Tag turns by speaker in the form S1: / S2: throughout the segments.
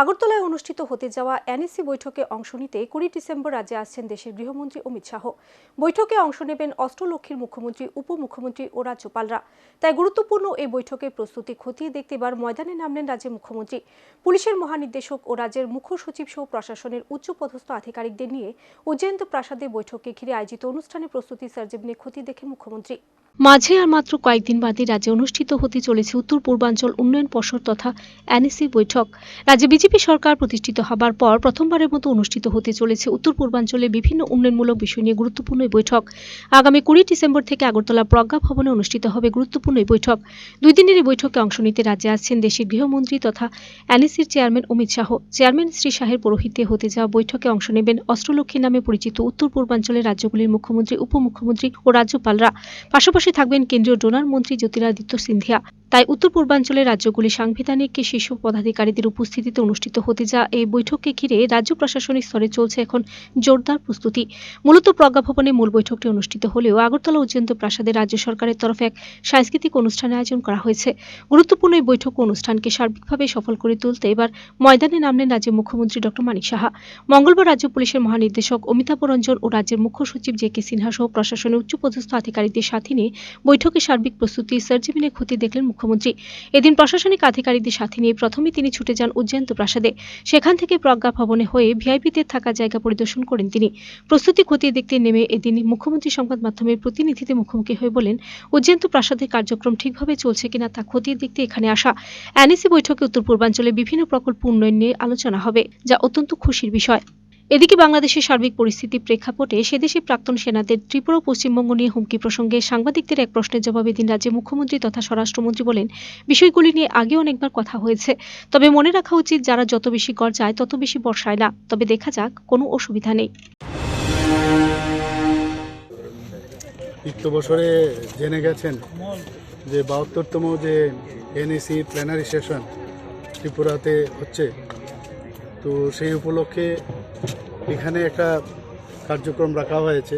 S1: আগরতলায় অনুষ্ঠিত হতে যাওয়া এনএসসি বৈঠকে অংশ নিতে কুড়ি ডিসেম্বর রাজ্যে আসছেন দেশের গৃহমন্ত্রী অমিত শাহ। বৈঠকে অংশ নেবেন অষ্টলক্ষীর মুখ্যমন্ত্রী, উপমুখ্যমন্ত্রী ও রাজ্যপালরা। তাই গুরুত্বপূর্ণ এই বৈঠকের প্রস্তুতি খতিয়ে দেখতে এবার ময়দানে নামলেন রাজ্যের মুখ্যমন্ত্রী। পুলিশের মহানির্দেশক ও রাজ্যের মুখ্য সচিব সহ প্রশাসনের উচ্চপদস্থ আধিকারিকদের নিয়ে উজ্জয়ন্ত প্রাসাদে বৈঠককে ঘিরে আয়োজিত অনুষ্ঠানে প্রস্তুতি সার্জেবনে খতিয়ে দেখেন মুখ্যমন্ত্রী। মাঝে আর মাত্র কয়েকদিন বাদে রাজ্যে অনুষ্ঠিত হতে চলেছে উত্তর পূর্বাঞ্চল উন্নয়ন পর্ষদ তথা এনএসি বৈঠক। রাজ্যে বিজেপি সরকার প্রতিষ্ঠিত হবার পর প্রথমবারের মতো অনুষ্ঠিত হতে চলেছে উত্তর পূর্বাঞ্চলে বিভিন্ন উন্নয়নমূলক বিষয় নিয়ে গুরুত্বপূর্ণ বৈঠক। আগামী কুড়ি ডিসেম্বর থেকে আগরতলা প্রজ্ঞা ভবনে অনুষ্ঠিত হবে গুরুত্বপূর্ণ এই বৈঠক। দুই দিনের এই বৈঠকে অংশ নিতে রাজ্যে আসছেন দেশের গৃহমন্ত্রী তথা এনএসির চেয়ারম্যান অমিত শাহ। চেয়ারম্যান শ্রী শাহের পৌরোহিত্যে হতে যাওয়া বৈঠকে অংশ নেবেন অষ্টলক্ষী নামে পরিচিত উত্তর পূর্বাঞ্চলের রাজ্যগুলির মুখ্যমন্ত্রী, উপমুখ্যমন্ত্রী ও রাজ্যপালরা। পাশাপাশি থাকবেন কেন্দ্রীয় ডোনার মন্ত্রী জ্যোতিরাদিত্য সিন্ধিয়া। তাই উত্তর পূর্বাঞ্চলের রাজ্যগুলির সাংবিধানিক শীর্ষ পদাধিকারীদের উপস্থিতিতে অনুষ্ঠিত হতে যা এই বৈঠককে ঘিরে রাজ্য প্রশাসনিক স্তরে চলছে এখন জোরদার প্রস্তুতি। মূলত প্রজ্ঞা ভবনে মূল বৈঠকটি অনুষ্ঠিত হলেও আগরতলা উজ্জয়ন্ত প্রাসাদে রাজ্য সরকারের তরফে এক সাংস্কৃতিক অনুষ্ঠানের আয়োজন করা হয়েছে। গুরুত্বপূর্ণ এই বৈঠক অনুষ্ঠানকে সার্বিকভাবে সফল করে তুলতে এবার ময়দানে নামলেন রাজ্যের মুখ্যমন্ত্রী ডক্টর মানিক সাহা। মঙ্গলবার রাজ্য পুলিশের মহানির্দেশক অমিতাভ রঞ্জন ও রাজ্যের মুখ্য সচিব জে কে সিনহা সহ প্রশাসনের উচ্চপদস্থ আধিকারিকদের সাথে নিয়ে বৈঠকে সার্বিক প্রস্তুতি সার্জিবিনে ক্ষতি দেখলেন মুখ্যমন্ত্রী। এদিন প্রশাসনিক আধিকারিকদের সাথে নিয়ে প্রথমে তিনি ছুটে যান উজ্জয়ন্ত প্রাসাদে। সেখান থেকে প্রজ্ঞা ভবনে হয়ে ভিআইপিতে থাকা জায়গা পরিদর্শন করেন তিনি। প্রস্তুতি খতিয়ে দেখতে নেমে এদিন মুখ্যমন্ত্রী সংবাদ মাধ্যমের প্রতিনিধিদের মুখোমুখি হয়ে বলেন, উজ্জয়ন্ত প্রাসাদের কার্যক্রম ঠিকভাবে চলছে কিনা তা খতিয়ে দেখতে এখানে আসা। এনএসি বৈঠকে উত্তর পূর্বাঞ্চলে বিভিন্ন প্রকল্প উন্নয়ন নিয়ে আলোচনা হবে, যা অত্যন্ত খুশির বিষয়। এদিকে বাংলাদেশের সার্বিক পরিস্থিতি প্রেক্ষাপটে সেদেশে প্রাক্তন সেনাদের ত্রিপুরা পশ্চিমবঙ্গ নিয়ে হুমকি প্রসঙ্গে সাংবাদিকদের এক প্রশ্নের জবাবে দিন রাজ্যের মুখ্যমন্ত্রী তথা স্বরাষ্ট্রমন্ত্রী বলেন, বিষয়গুলি নিয়ে আগেও অনেকবার কথা হয়েছে। তবে মনে রাখা উচিত, যারা যত বেশি গড় তত বেশি বর্ষায় না। তবে দেখা যাক, কোনো অসুবিধা নেই।
S2: বছরে জেনে গেছেন যে বাহাত্তরতম যে এনএসি প্ল্যানারি সেশন ত্রিপুরাতে হচ্ছে। তো সেই উপলক্ষে এখানে একটা কার্যক্রম রাখা হয়েছে।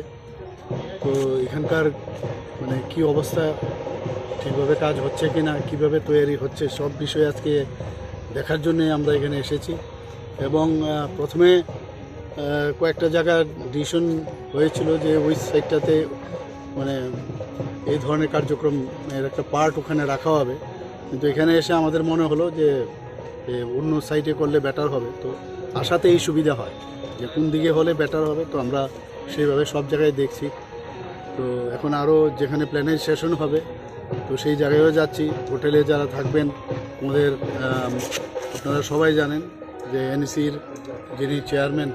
S2: তো এখানকার মানে কি অবস্থা, ঠিকভাবে কাজ হচ্ছে কি না কীভাবে তৈরি হচ্ছে, সব বিষয় আজকে দেখার জন্যে আমরা এখানে এসেছি। এবং প্রথমে কয়েকটা জায়গা ডিসিশন হয়েছিল যে ওই সাইডটাতে মানে এই ধরনের কার্যক্রম এর একটা পার্ট ওখানে রাখা হবে। কিন্তু এখানে এসে আমাদের মনে হলো যে অন্য সাইডে করলে বেটার হবে। তো আশাতে এই সুবিধা হয় যে কোন দিকে হলে বেটার হবে। তো আমরা সেইভাবে সব জায়গায় দেখছি। তো এখন আরও যেখানে প্ল্যানের সেশন হবে, তো সেই জায়গায়ও যাচ্ছি। হোটেলে যারা থাকবেন আমাদের আপনারা সবাই জানেন যে এনসির যিনি চেয়ারম্যান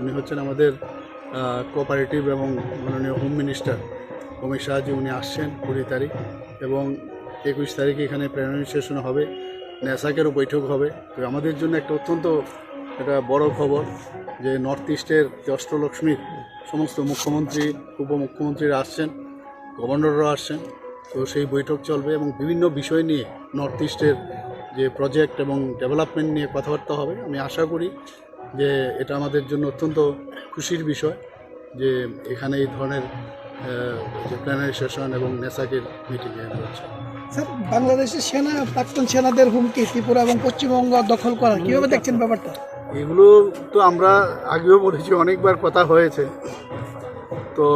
S2: উনি হচ্ছেন আমাদের কোঅপারেটিভ এবং মাননীয় হোম মিনিস্টার অমিত শাহজি উনি আসছেন কুড়ি তারিখ এবং একুশ তারিখে এখানে প্ল্যানারি সেশন হবে। ন্যাসাকেরও বৈঠক হবে। তো আমাদের জন্য একটা অত্যন্ত একটা বড় খবর যে নর্থ ইস্টের অষ্টলক্ষ্মীর সমস্ত মুখ্যমন্ত্রী, উপমুখ্যমন্ত্রীরা আসছেন, গভর্নররাও আসছেন। তো সেই বৈঠক চলবে এবং বিভিন্ন বিষয় নিয়ে নর্থ ইস্টের যে প্রজেক্ট এবং ডেভেলপমেন্ট নিয়ে কথাবার্তা হবে। আমি আশা করি যে এটা আমাদের জন্য অত্যন্ত খুশির বিষয় যে এখানে এই ধরনের যে প্ল্যানারি সেশন এবং নেসাকের মিটিং হচ্ছে।
S3: স্যার, বাংলাদেশের সেনা, প্রাক্তন সেনাদের হুমকি, ত্রিপুরা এবং পশ্চিমবঙ্গ দখল করা কীভাবে দেখছেন ব্যাপারটা?
S2: এগুলো তো আমরা আগেও বলেছি অনেকবার কথা হয়েছে। তো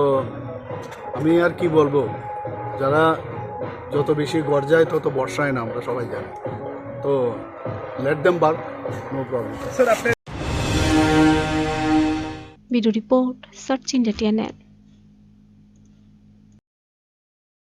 S2: আমি আর কি বলব যারা যত বেশি গর্জায় তত বর্ষায় না আমরা সবাই জানি। তো let them bark no problem
S3: sir আপনি
S1: video report search India TNN